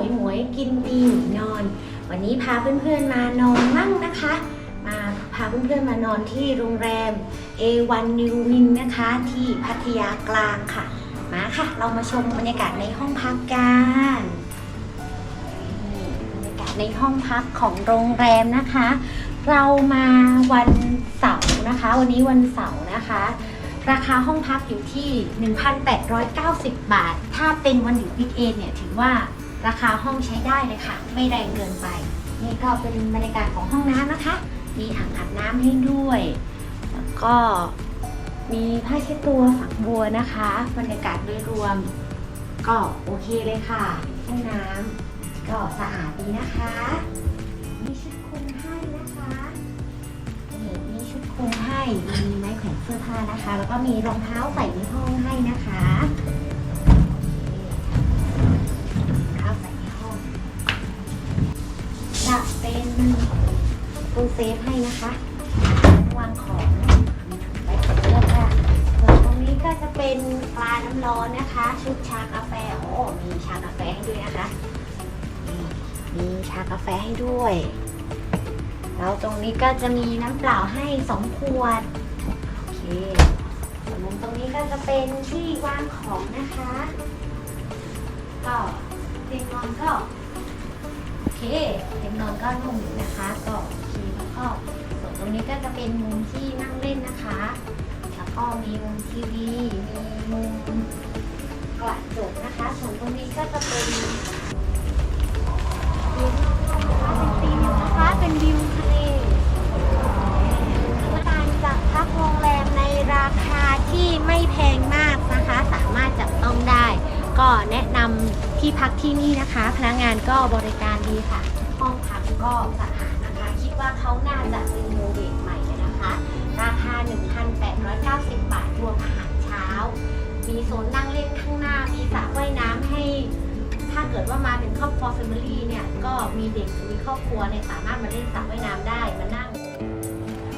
วยหมวยกินดีนอน วันนี้พาเพื่อนๆมานอนมั่งนะคะ มาพาเพื่อนๆมานอนที่โรงแรม A1 New Win นะคะที่พัทยากลางค่ะ มาค่ะ เรามาชมบรรยากาศในห้องพักกันบรรยากาศในห้องพักของโรงแรมนะคะ เรามาวันเสาร์นะคะ วันนี้วันเสาร์นะคะราคาห้องพักอยู่ที่ 1,890 บาท ถ้าเป็นวันหยุดวิกเอนเนี่ย ถือว่า ราคาห้องใช้ได้เลยค่ะ ไม่แรงเกินไป นี่ก็เป็นบรรยากาศของห้องน้ำนะคะ มีอ่างอาบน้ำให้ด้วย แล้วก็มีผ้าเช็ดตัวฝักบัวนะคะ บรรยากาศโดยรวม ก็โอเคเลยค่ะ ห้องน้ำก็สะอาดดีนะคะ มีชุดคลุมให้นะคะนี่มีชุดคลุมให้ มีไม้แขวนเสื้อผ้านะคะ แล้วก็มีรองเท้าใส่ในห้องให้นะคะ ตู้เซฟให้นะคะวางของไว้เสื้อผ้าส่วนตรงนี้ก็จะเป็นปลาน้ำร้อนนะคะ ชุดชากาแฟโอ้มีชากาแฟให้ด้วยนะคะมีชากาแฟให้ด้วยแล้วตรงนี้ก็จะมีน้ำเปล่าให้สองขวดโอเคส่วนมุมตรงนี้ก็จะเป็นที่วางของนะคะ ก็เตียงนอนก็ เคเตียงนอนก็นุ่มนะคะก็โอเคแล้วก็ส่วนตรงนี้ก็จะเป็นมุมที่นั่งเล่นนะคะ แล้วก็มีมุมทีวีมีมุมกระจกนะคะ ส่วนตรงนี้ก็จะเป็นวิวเป็น พนักงานก็บริการดีค่ะ ห้องพักก็สะอาดนะคะ คิดว่าเขาน่าจะรีโนเวทใหม่นะคะ ราคา 1,890 บาทรวมอาหารเช้า มีโซนนั่งเล่นข้างหน้า มีสระว่ายน้ำให้ ถ้าเกิดว่ามาเป็นครอบครัว Family เนี่ย ก็มีเด็กมีครอบครัวเนี่ยสามารถมาเล่นสระว่ายน้ำได้มานั่ง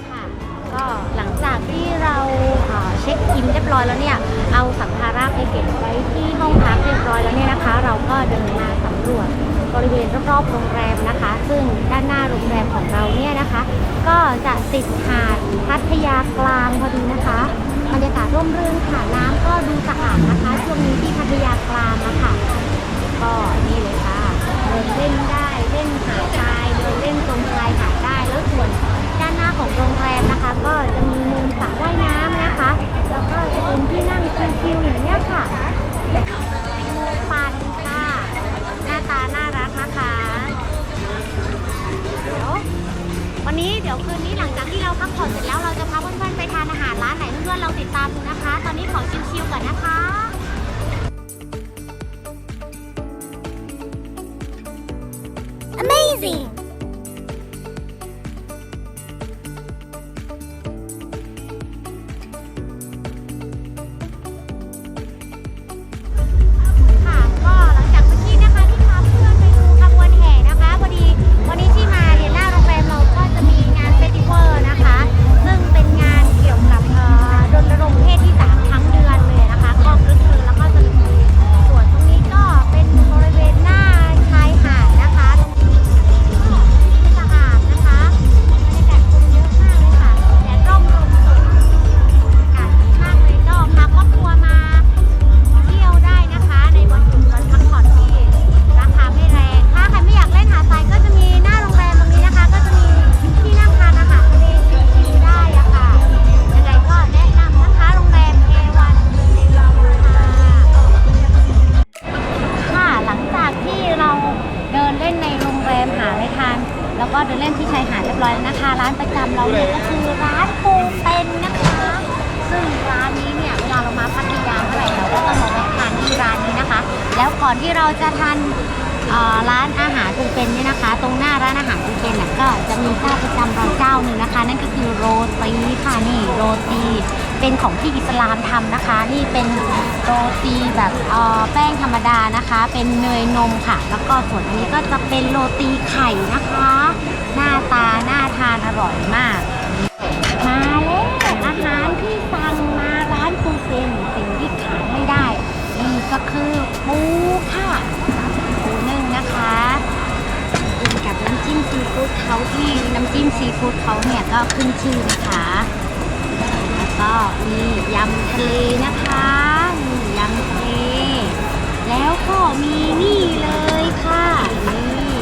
ค่ะก็หลังจากที่เราเช็คอินเรียบร้อยแล้วเนี่ย เอาสัมภาระไปเก็บไว้ที่ห้องพักเรียบร้อยแล้วเนี่ยนะคะ เราก็เดินมาสำรวจบริเวณรอบๆโรงแรมนะคะ ซึ่งด้านหน้าโรงแรมของเราเนี่ยนะคะ ก็จะติดหาดพัทยากลางพอดีนะคะบรรยากาศร่มรื่นค่ะน้ำก็ดูสะอาดนะคะ ช่วงนี้ที่พัทยากลางนะคะก็นี่เลยค่ะเดินเล่นได้เล่นหาดทรายเดินเล่นตรงชายหาด ดี๋ยวคืนนี้หลังจากที่เราพักผ่อนเสร็จแล้วเราจะพาเพื่อนๆไปทานอาหารร้านไหนเพื่อนๆเราติดตามดูนะคะ ตอนนี้ขอชิลๆก่อนนะคะ Amazing! ก็เดินเล่นที่ชายหาดเรียบร้อยแล้วนะคะ ร้านประจำเราเนี่ยก็คือร้านปูเป็นนะคะ ซึ่งร้านนี้เนี่ยเวลาเรามาพัทยาเมื่อไหร่เราก็ต้องมาแวะทานที่ร้านนี้นะคะ แล้วก่อนที่เราจะทานร้านอาหารปูเป็นเนี่ยนะคะ ตรงหน้าร้านอาหารปูเป็นน่ะก็จะมีเจ้าประจำเราเจ้าหนึ่งนะคะ นั่นก็คือโรตีค่ะนี่โรตี เป็นของที่อิสลามทำนะคะ นี่เป็นโรตีแบบเอ่อแป้งธรรมดานะคะ เป็นเนยนมค่ะ แล้วก็ส่วนอันนี้ก็จะเป็นโรตีไข่นะคะ หน้าตาน่าทานอร่อยมาก มาแล้วอาหารที่สั่งมาร้านปูเป็นสิ่งที่ขาดไม่ได้ นี่ก็คือปูค่ะปูนึ่งนะคะกินกับน้ำจิ้มซีฟู้ดเขาที่น้ำจิ้มซีฟู้ดเขาเนี่ยก็ขึ้นชื่อนะคะ ก็มียำทะเลนะคะนี่ยำทะเล แล้วก็มีนี่เลยค่ะนี่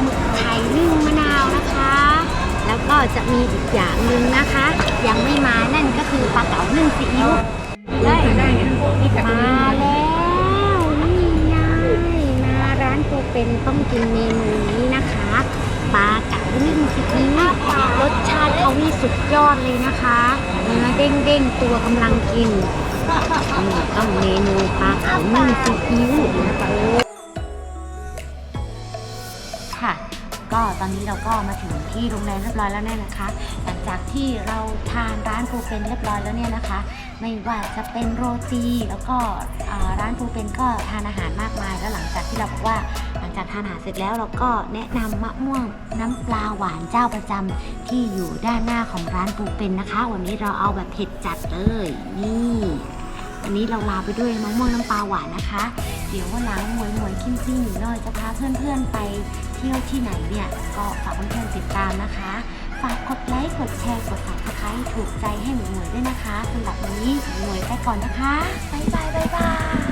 หมึกไข่นึ่งมะนาวนะคะ แล้วก็จะมีอีกอย่างหนึ่งนะคะ ยังไม่มานั่นก็คือปลาเก๋านึ่งซีอิ๊วได้มาแล้วนี่ไงมาร้านโปเป็นต้องกินเมนูนี้นะคะปลาเก๋านึ่งซีอิ๊วรส นี่สุดยอดเลยนะคะเนื้อเด้งๆตัวกำลังกินนี่ต้องเมนูปลาเผานึ่งซีอิ๊วค่ะ ก็ตอนนี้เราก็มาถึงที่โรงแรมเรียบร้อยแล้วเนี่ยนะคะ หลังจากที่เราทานร้านปูเป็นเรียบร้อยแล้วเนี่ยนะคะ ไม่ว่าจะเป็นโรตีแล้วก็ร้านปูเป็นก็ทานอาหารมากมายแล้วหลังจากที่เราบอกว่า งจากทานอาหารเสร็จแล้วเราก็แนะนำมะม่วงน้ำปลาหวานเจ้าประจำที่อยู่ด้านหน้าของร้านปูเป็นนะคะ วันนี้เราเอาแบบเผ็ดจัดเลย นี่วันนี้เราลาไปด้วยมะม่วงน้ำปลาหวานนะคะ เดี๋ยววันหลังมวยหมวยคิมซิ่งหนูน้อยจะพาเพื่อนๆไปเที่ยวที่ไหนเนี่ย ก็ฝากเพื่อนๆติดตามนะคะ ฝากกดไลค์กดแชร์กด subscribe ถูกใจให้หนูหมวยด้วยนะคะสำหรับวันนี้หนูหมวยไปก่อนนะคะบ๊ายบายบ๊ายบาย